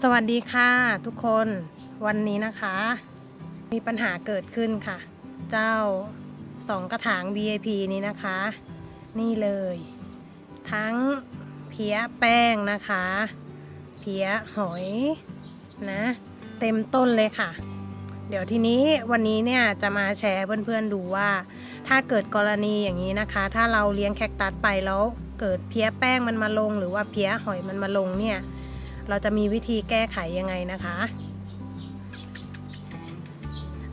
สวัสดีค่ะทุกคนวันนี้นะคะ มีปัญหาเกิดขึ้นค่ะ เจ้าสองกระถาง VIP นี้นะคะ นี่เลย ทั้งเพี้ยแป้งนะคะ เพี้ยหอยนะ เต็มต้นเลยค่ะ เดี๋ยวทีนี้วันนี้เนี่ยจะมาแชร์เพื่อนๆดูว่า ถ้าเกิดกรณีอย่างนี้นะคะ ถ้าเราเลี้ยงแคคตัสไปแล้วเกิดเพี้ยแป้งมันมาลง หรือว่าเพี้ยหอยมันมาลงเนี่ย เราจะมีวิธีแก้ไขยังไงนะคะ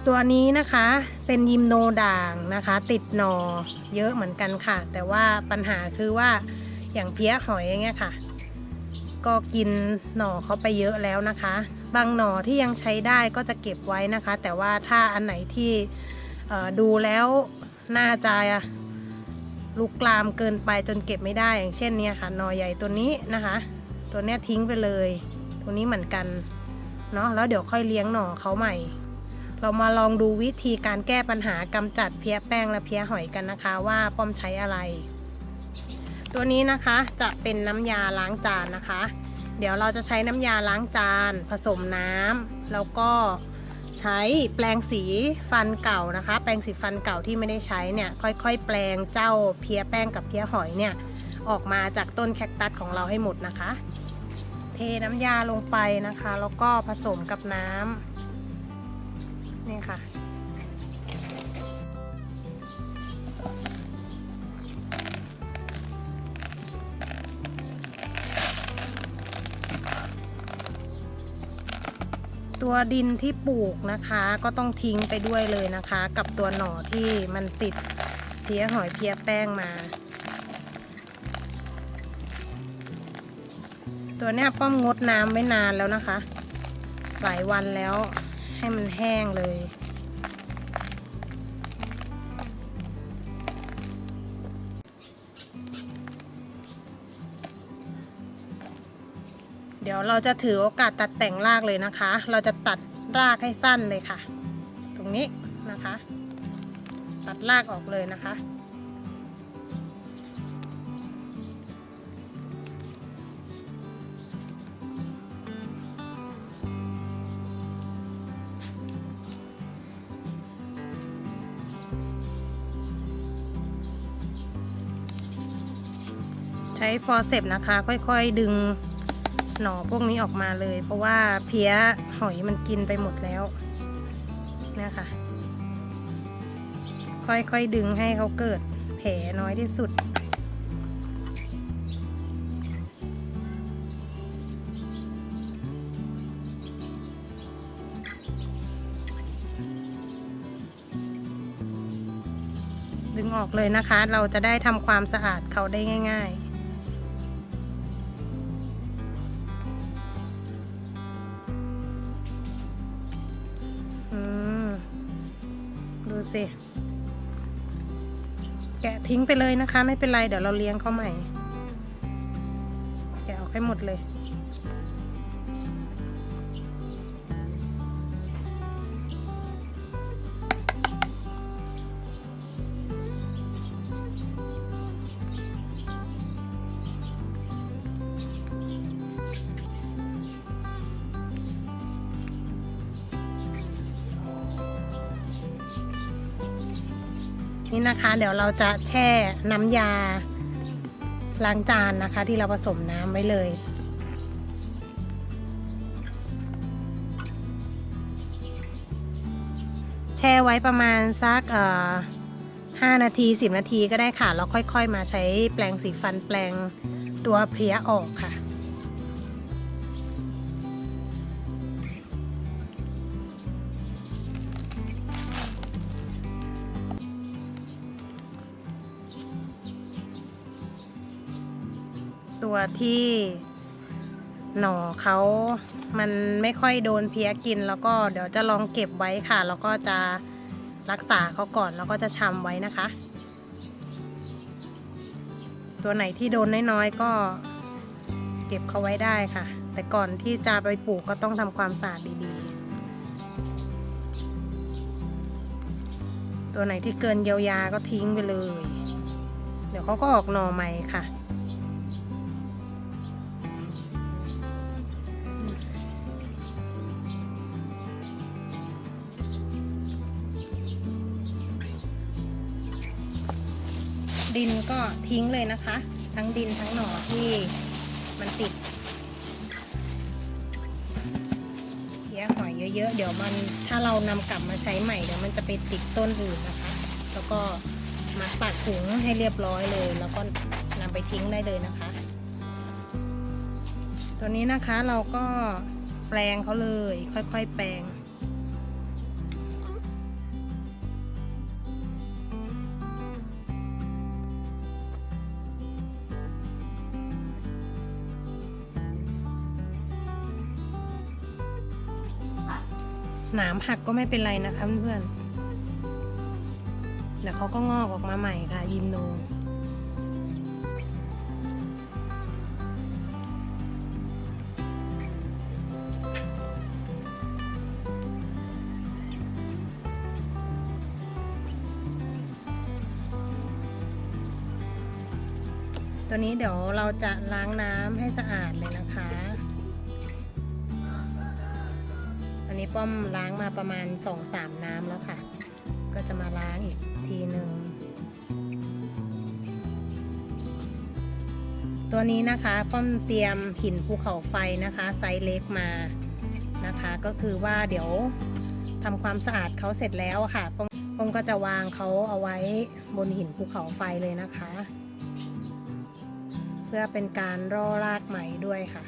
ตัวนี้นะคะเป็นยิมโนด่างนะคะ ติดหนอเยอะเหมือนกันค่ะ แต่ว่าปัญหาคือว่าอย่างเพี้ยหอยอย่างเงี้ยค่ะ ก็กินหน่อเขาไปเยอะแล้วนะคะ บางหน่อที่ยังใช้ได้ก็จะเก็บไว้นะคะ แต่ว่าถ้าอันไหนที่ดูแล้วน่าจะลุกลามเกินไปจนเก็บไม่ได้อย่างเช่นเนี่ยค่ะหน่อใหญ่ตัวนี้นะคะ ตัวเนี้ยทิ้งไปเลย ตัวนี้เหมือนกันเนาะแล้วเดี๋ยวค่อยเลี้ยงหน่อเขาใหม่ เรามาลองดูวิธีการแก้ปัญหากำจัดเพี้ยแป้งและเพี้ยหอยกันนะคะว่าป้อมใช้อะไร ตัวนี้นะคะจะเป็นน้ำยาล้างจานนะคะ เดี๋ยวเราจะใช้น้ำยาล้างจาน ผสมน้ำแล้วก็ใช้แปรงสีฟันเก่านะคะ แปรงสีฟันเก่าที่ไม่ได้ใช้เนี่ยค่อยๆ แปลงเจ้าเพี้ยแป้งกับเพี้ยหอยเนี่ย ออกมาจากต้นแคคตัสของเราให้หมดนะคะ เทน้ำยาลงไปนะคะ แล้วก็ผสมกับน้ำนี่ค่ะ ตัวดินที่ปลูกนะคะ ก็ต้องทิ้งไปด้วยเลยนะคะ กับตัวหน่อที่มันติดเพี้ยหอยเพี้ยแป้งมา ตัวเนี้ยป้อมงดน้ำไว้นานแล้วนะคะ หลายวันแล้วให้มันแห้งเลย เดี๋ยวเราจะถือโอกาสตัดแต่งรากเลยนะคะ เราจะตัดรากให้สั้นเลยค่ะ ตรงนี้นะคะ ตัดรากออกเลยนะคะ ใช้ฟอร์เซปนะคะ ค่อยๆดึงหน่อพวกนี้ออกมาเลย เพราะว่าเพี้ยหอยมันกินไปหมดแล้วเนี่ยค่ะค่อยๆดึงให้เขาเกิดแผลน้อยที่สุด ดึงออกเลยนะคะ เราจะได้ทำความสะอาดเขาได้ง่าย ๆ ดูสิ แกะทิ้งไปเลยนะคะ ไม่เป็นไร เดี๋ยวเราเลี้ยงเขาใหม่ แกะออกให้หมดเลย นี่นะคะ เดี๋ยวเราจะแช่น้ำยาล้างจานนะคะ ที่เราผสมน้ำไว้เลยแช่ไว้ประมาณสักเอ่อ5นาที 10 นาทีก็ได้ค่ะ แล้วค่อยๆ มาใช้แปรงสีฟันแปรงตัวเพลี้ยออกค่ะ ตัวที่หน่อเขามันไม่ค่อยโดนเพี้ยกิน แล้วก็เดี๋ยวจะลองเก็บไว้ค่ะ แล้วก็จะรักษาเขาก่อนแล้วก็จะชำไว้นะคะ ตัวไหนที่โดนน้อยๆก็เก็บเขาไว้ได้ค่ะ แต่ก่อนที่จะไปปลูกก็ต้องทำความสะอาดดีๆ ตัวไหนที่เกินเยียวยาก็ทิ้งไปเลย เดี๋ยวเขาก็ออกหน่อใหม่ค่ะ ดินก็ทิ้งเลยนะคะ ทั้งดินทั้งหน่อที่มันติดเพี้ยหอยเยอะๆ เดี๋ยวมันถ้าเรานำกลับมาใช้ใหม่เดี๋ยวมันจะไปติดต้นอื่นนะคะ แล้วก็มัดปากถุงให้เรียบร้อยเลย แล้วก็นำไปทิ้งได้เลยนะคะ ตัวนี้นะคะเราก็แปลงเขาเลย ค่อยๆ แปลง หนามหักก็ไม่เป็นไรนะคะเพื่อนๆเดี๋ยวเขาก็งอกออกมาใหม่ค่ะยิมโนตัวนี้เดี๋ยวเราจะล้างน้ำให้สะอาดเลยนะคะ นี้ป้อมล้างมาประมาณ 2-3 น้ำแล้วค่ะ ก็จะมาล้างอีกทีหนึ่งตัวนี้นะคะป้อมเตรียมหินภูเขาไฟนะคะไซส์เล็กมานะคะ ก็คือว่าเดี๋ยวทำความสะอาดเขาเสร็จแล้วค่ะป้อมป้อมก็จะวางเขาเอาไว้บนหินภูเขาไฟเลยนะคะ เพื่อเป็นการร่อรากใหม่ด้วยค่ะ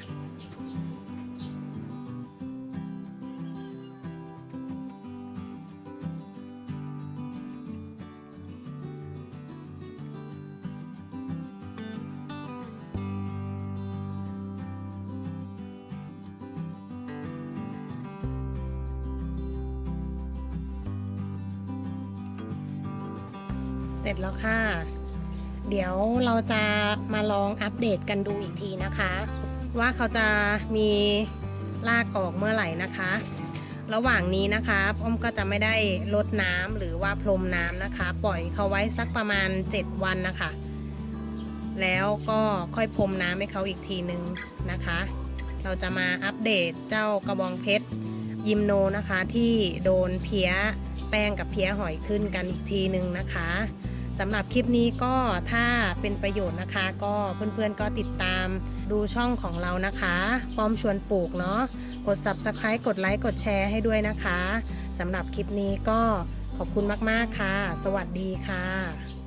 เสร็จแล้วค่ะ เดี๋ยวเราจะมาลองอัปเดตกันดูอีกทีนะคะ ว่าเขาจะมีลากออกเมื่อไหร่นะคะ ระหว่างนี้นะคะอ้อมก็จะไม่ได้ลดน้ำหรือว่าพรมน้ำนะคะ ปล่อยเขาไว้สักประมาณ 7 วันนะคะ แล้วก็ค่อยพรมน้ำให้เขาอีกทีนึงนะคะ เราจะมาอัปเดตเจ้ากระบองเพชรยิมโนนะคะที่โดนเพี้ยแป้งกับเพี้ยหอยขึ้นกันอีกทีนึงนะคะ สำหรับคลิปนี้ก็ถ้าเป็นประโยชน์นะคะ ก็เพื่อนๆก็ติดตามดูช่องของเรานะคะพร้อมชวนปลูกเนาะกด subscribe กดไลค์กดแชร์ให้ด้วยนะคะสำหรับคลิปนี้ก็ขอบคุณมากๆค่ะ สวัสดีค่ะ